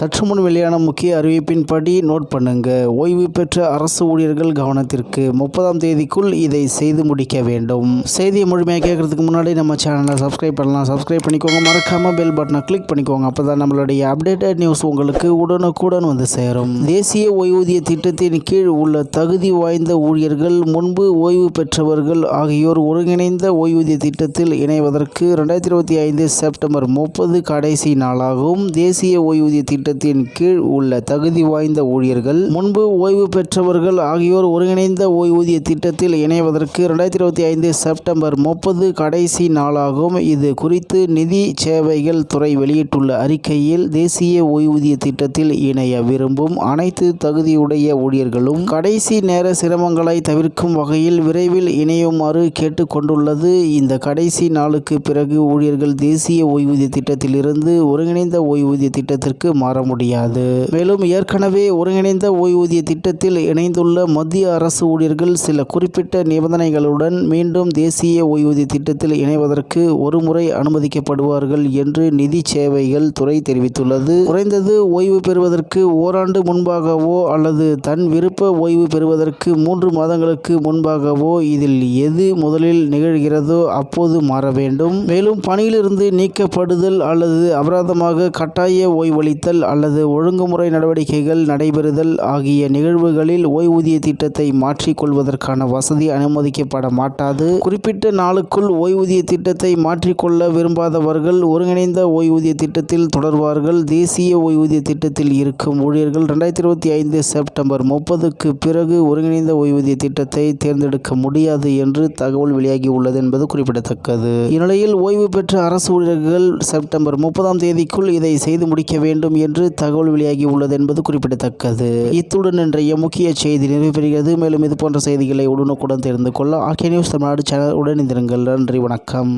சற்று முன் வெளியான முக்கிய அறிவிப்பின்படி நோட் பண்ணுங்க. ஓய்வு பெற்ற அரசு ஊழியர்கள் கவனத்திற்கு முப்பதாம் தேதிக்குள் இதை செய்து முடிக்க வேண்டும். செய்தியை முழுமையாக கேட்கறதுக்கு முன்னாடி நம்ம சேனலை சப்ஸ்கிரைப் பண்ணலாம். சப்ஸ்கிரைப் பண்ணிக்கோங்க. மறக்காம பெல் பட்டனை கிளிக் பண்ணிக்கோங்க. அப்பதான் நம்மளுடைய அப்டேட்டட் நியூஸ் உங்களுக்கு உடனுக்குடன் வந்து சேரும். தேசிய ஓய்வூதிய திட்டத்தின் கீழ் உள்ள தகுதி வாய்ந்த ஊழியர்கள் முன்பு ஓய்வு பெற்றவர்கள் ஆகியோர் ஒருங்கிணைந்த ஓய்வூதிய திட்டத்தில் இணைவதற்கு ரெண்டாயிரத்தி இருபத்தி ஐந்து செப்டம்பர் முப்பது கடைசி நாளாகும். தேசிய ஓய்வூதிய திட்டத்தின் கீழ் உள்ள தகுதி வாய்ந்த ஊழியர்கள் முன்பு ஓய்வு பெற்றவர்கள் ஆகியோர் ஒருங்கிணைந்த ஓய்வூதிய திட்டத்தில் இணைவதற்கு இரண்டாயிரத்தி இருபத்தி ஐந்து செப்டம்பர் முப்பது கடைசி நாளாகும். இது குறித்து நிதி சேவைகள் துறை வெளியிட்டுள்ள அறிக்கையில் தேசிய ஓய்வூதிய திட்டத்தில் இணைய விரும்பும் அனைத்து தகுதியுடைய ஊழியர்களும் கடைசி நேர சிரமங்களை தவிர்க்கும் வகையில் விரைவில் இணையுமாறு கேட்டுக்கொண்டுள்ளது. இந்த கடைசி நாளுக்கு பிறகு ஊழியர்கள் தேசிய ஓய்வூதிய திட்டத்திலிருந்து ஒருங்கிணைந்த ஓய்வூதிய திட்டத்திற்கு மாற முடியாது மேலும் ஏற்கனவே ஒருங்கிணைந்த ஓய்வூதிய திட்டத்தில் இணைந்துள்ள மத்திய அரசு ஊழியர்கள் சில குறிப்பிட்ட நிபந்தனைகளுடன் மீண்டும் தேசிய ஓய்வூதிய திட்டத்தில் இணைவதற்கு ஒருமுறை அனுமதிக்கப்படுவார்கள் என்று நிதி சேவைகள் துறை தெரிவித்துள்ளது. குறைந்தது ஓய்வு பெறுவதற்கு ஓராண்டு முன்பாகவோ அல்லது தன் விருப்ப ஓய்வு பெறுவதற்கு மூன்று மாதங்களுக்கு முன்பாகவோ இதில் எது முதலில் நிகழ்கிறதோ அப்போது மாற வேண்டும். மேலும் பணியிலிருந்து நீக்கப்படுதல் அல்லது அபராதமாக கட்டாய ஓய்வளித்தல் அல்லது ஒழுங்குமுறை நடவடிக்கைகள் நடைபெறுதல் ஆகிய நிகழ்வுகளில் ஓய்வூதிய திட்டத்தை மாற்றிக்கொள்வதற்கான வசதி அனுமதிக்கப்பட மாட்டாது. குறிப்பிட்ட நாளுக்குள் ஓய்வூதிய திட்டத்தை மாற்றிக்கொள்ள விரும்பாதவர்கள் ஒருங்கிணைந்த ஓய்வூதிய திட்டத்தில் தொடர்வார்கள். தேசிய ஓய்வூதிய திட்டத்தில் இருக்கும் ஊழியர்கள் ரெண்டாயிரத்தி இருபத்தி ஐந்து செப்டம்பர் முப்பதுக்கு பிறகு ஒருங்கிணைந்த ஓய்வூதிய திட்டத்தை தேர்ந்தெடுக்க முடியாது என்று தகவல் வெளியாகி உள்ளது என்பது குறிப்பிடத்தக்கது. இந்நிலையில் ஓய்வு பெற்ற அரசு ஊழியர்கள் செப்டம்பர் முப்பதாம் தேதிக்குள் இதை செய்து முடிக்க வேண்டும் என்று தகவல் வெளியாகி உள்ளது என்பது குறிப்பிடத்தக்கது. இத்துடன் இன்றைய முக்கிய செய்தி நிறைவு மேலும் இது போன்ற செய்திகளை உடனுக்குடன் தெரிந்து கொள்ள ஆர்கே நியூஸ் தமிழ்நாடு சேனல் உடன் இருந்திருங்கள் நன்றி வணக்கம்.